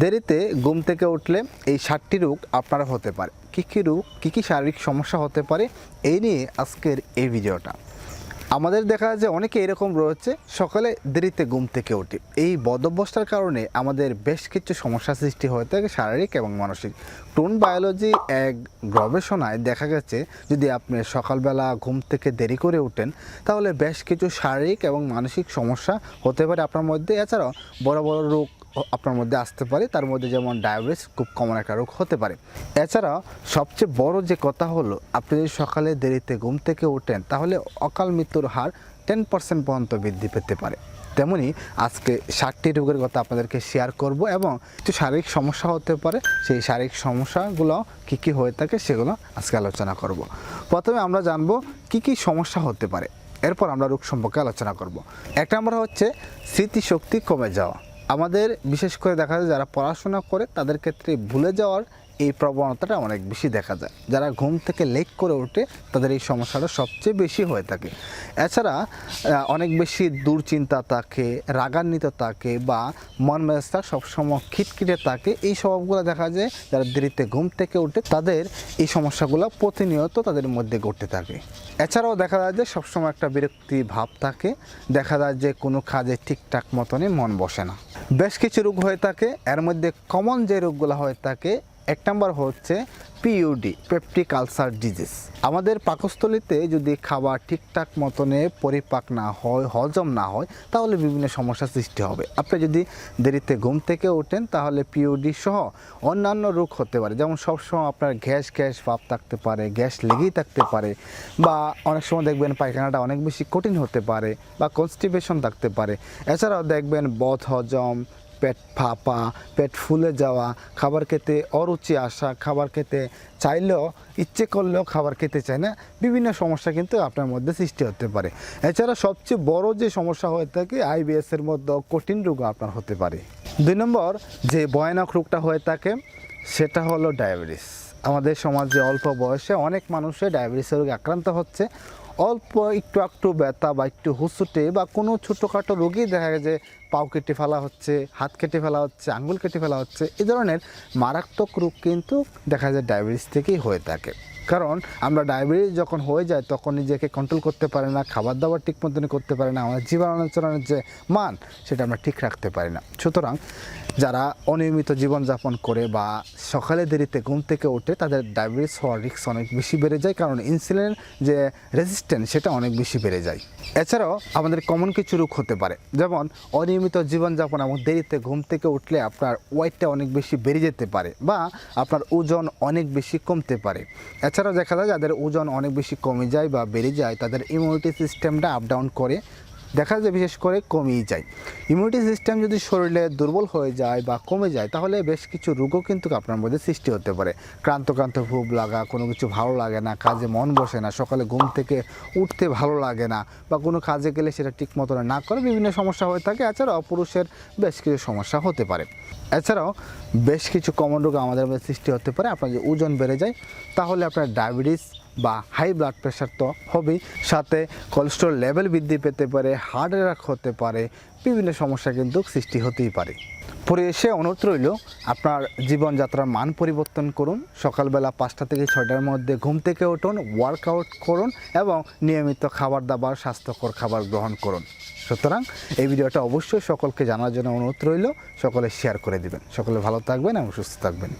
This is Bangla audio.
দেরিতে ঘুম থেকে উঠলে এই সাতটি রোগ আপনারা হতে পারে। কী কী রোগ, কী কী শারীরিক সমস্যা হতে পারে, এই নিয়ে আজকের এই ভিডিওটা। আমাদের দেখা যায় যে অনেকে এরকম রয়েছে, সকালে দেরিতে ঘুম থেকে ওঠে এই বদভ্যস্তার কারণে আমাদের বেশ কিছু সমস্যা সৃষ্টি হয়ে থাকে শারীরিক এবং মানসিক। টোন বায়োলজি এক গবেষণায় দেখা গেছে, যদি আপনি সকালবেলা ঘুম থেকে দেরি করে ওঠেন তাহলে বেশ কিছু শারীরিক এবং মানসিক সমস্যা হতে পারে আপনার মধ্যে। এছাড়াও বড় বড় রোগ আপনার মধ্যে আসতে পারে, তার মধ্যে যেমন ডায়াবেটিস খুব কমন একটা রোগ হতে পারে। এছাড়া সবচেয়ে বড় যে কথা হলো, আপনি যদি সকালে দেরিতে ঘুম থেকে ওঠেন, তাহলে অকাল মৃত্যুর হার টেন পার্সেন্ট পর্যন্ত বৃদ্ধি পেতে পারে। তেমনি আজকে ষাটটি রোগের কথা আপনাদেরকে শেয়ার করব এবং কিছু শারীরিক সমস্যা হতে পারে, সেই শারীরিক সমস্যাগুলো কী কী হয়ে থাকে সেগুলো আজকে আলোচনা করব। প্রথমে আমরা জানব কী কী সমস্যা হতে পারে, এরপর আমরা রোগ সম্পর্কে আলোচনা করব। এক নম্বর হচ্ছে স্মৃতিশক্তি কমে যাওয়া। আমাদের বিশেষ করে দেখা যায় যারা পড়াশোনা করে তাদের ক্ষেত্রে ভুলে যাওয়ার এই প্রবণতাটা অনেক বেশি দেখা যায়। যারা ঘুম থেকে লেক করে ওঠে, তাদের এই সমস্যাটা সবচেয়ে বেশি হয়ে থাকে। এছাড়া অনেক বেশি দুশ্চিন্তা থাকে, রাগান্বিত থাকে বা মন মেজাজটা সবসময় খিটখিটে থাকে। এই স্বভাবগুলো দেখা যায়, যারা দেরিতে ঘুম থেকে ওঠে, তাদের এই সমস্যাগুলো প্রতিনিয়ত তাদের মধ্যে ঘটতে থাকে। এছাড়াও দেখা যায় যে সবসময় একটা বিরক্তি ভাব থাকে। দেখা যায় যে কোনো কাজে ঠিকঠাক মতনই মন বসে না। বেশ কিছু রোগ হয়ে থাকে। এর মধ্যে কমন যে রোগগুলো হয়ে থাকে এক নম্বর হচ্ছে পিইউডি পেপটিক আলসার ডিজিজ আমাদের পাকস্থলীতে যদি খাবার ঠিকঠাক মতনে পরিপাক না হয়, হজম না হয়, তাহলে বিভিন্ন সমস্যা সৃষ্টি হবে। আপনি যদি দেরিতে ঘুম থেকে ওঠেন, তাহলে পিইউডি সহ অন্যান্য রোগ হতে পারে। যেমন সবসময় আপনার গ্যাস গ্যাস ভাব থাকতে পারে, গ্যাস লেগেই থাকতে পারে, বা অনেক সময় দেখবেন পায়খানাটা অনেক বেশি কঠিন হতে পারে, বা কনস্টিপেশন থাকতে পারে। এছাড়াও দেখবেন বদ হজম পেট ফাঁপা, পেট ফুলে যাওয়া, খাবার খেতে অরুচি আসা, খাবার খেতে চাইলেও ইচ্ছে করলেও খাবার খেতে চায় না। বিভিন্ন সমস্যা কিন্তু আপনার মধ্যে সৃষ্টি হতে পারে। এছাড়া সবচেয়ে বড় যে সমস্যা হয়ে থাকে আইবিএস এর মধ্যে কঠিন রোগ আপনার হতে পারে। দুই নম্বর, যে ভয়ানক রোগটা হয়ে থাকে, সেটা হলো ডায়াবেটিস। আমাদের সমাজে অল্প বয়সে অনেক মানুষের ডায়াবেটিসের রোগে আক্রান্ত হচ্ছে। অল্প একটু একটু ব্যথা বা একটু হুসুটে বা কোনো ছোটোখাটো রোগী দেখা যায় যে পাও কেটে ফেলা হচ্ছে, হাত কেটে ফেলা হচ্ছে, আঙ্গুল কেটে ফেলা হচ্ছে, এ ধরনের মারাত্মক রোগ কিন্তু দেখা যায় ডায়াবেটিস থেকেই হয়ে থাকে। কারণ আমরা ডায়াবেটিস যখন হয়ে যায়, তখন নিজেকে কন্ট্রোল করতে পারে না খাবার দাবার ঠিক মতন করতে পারে না, আমাদের জীবনাচরণের যে মান, সেটা আমরা ঠিক রাখতে পারি না। সুতরাং যারা অনিয়মিত জীবনযাপন করে বা সকালে দেরিতে ঘুম থেকে ওঠে, তাদের ডায়াবেটিস হওয়ার রিস্ক অনেক বেশি বেড়ে যায়, কারণ ইনসুলিনের যে রেজিস্ট্যান্স সেটা অনেক বেশি বেড়ে যায়। এছাড়াও আমাদের কমন কিছু রোগ হতে পারে, যেমন অনিয়মিত জীবনযাপন এবং দেরিতে ঘুম থেকে উঠলে আপনার ওয়েটটা অনেক বেশি বেড়ে যেতে পারে বা আপনার ওজন অনেক বেশি কমতে পারে। এছাড়াও দেখা যায় যাদের ওজন অনেক বেশি কমে যায় বা বেড়ে যায়, তাদের ইমিউনিটি সিস্টেমটা আপ ডাউন করে। দেখা যায় বিশেষ করে কমিয়ে যায়। ইমিউনিটি সিস্টেম যদি শরীরে দুর্বল হয়ে যায় বা কমে যায়, তাহলে বেশ কিছু রোগও কিন্তু আপনার মধ্যে সৃষ্টি হতে পারে। ক্রান্ত ক্রান্ত ভুব লাগা, কোনো কিছু ভালো লাগে না, কাজে মন বসে না, সকালে ঘুম থেকে উঠতে ভালো লাগে না বা কোনো কাজে গেলে সেটা ঠিক মতো না করে বিভিন্ন সমস্যা হয়ে থাকে। এছাড়াও পুরুষের বেশ কিছু সমস্যা হতে পারে। এছাড়াও বেশ কিছু কমন রোগ আমাদের মধ্যে সৃষ্টি হতে পারে। আপনার যে ওজন বেড়ে যায়, তাহলে আপনার ডায়াবেটিস বা হাই ব্লাড প্রেশার তো হবেই। সাথে কোলেস্ট্রল লেভেল বৃদ্ধি পেতে পারে হার্ট অ্যাটাক হতে পারে, বিভিন্ন সমস্যা কিন্তু সৃষ্টি হতেই পারে। পরিবেশে অনুরোধ রইল, আপনার জীবনযাত্রার মান পরিবর্তন করুন। সকালবেলা পাঁচটা থেকে ছয়টার মধ্যে ঘুম থেকে উঠুন ওয়ার্কআউট করুন এবং নিয়মিত খাবার দাবার স্বাস্থ্যকর খাবার গ্রহণ করুন। সুতরাং এই ভিডিওটা অবশ্যই সকলকে জানার জন্য অনুরোধ রইল, সকলে শেয়ার করে দিবেন। সকলে ভালো থাকবেন এবং সুস্থ থাকবেন।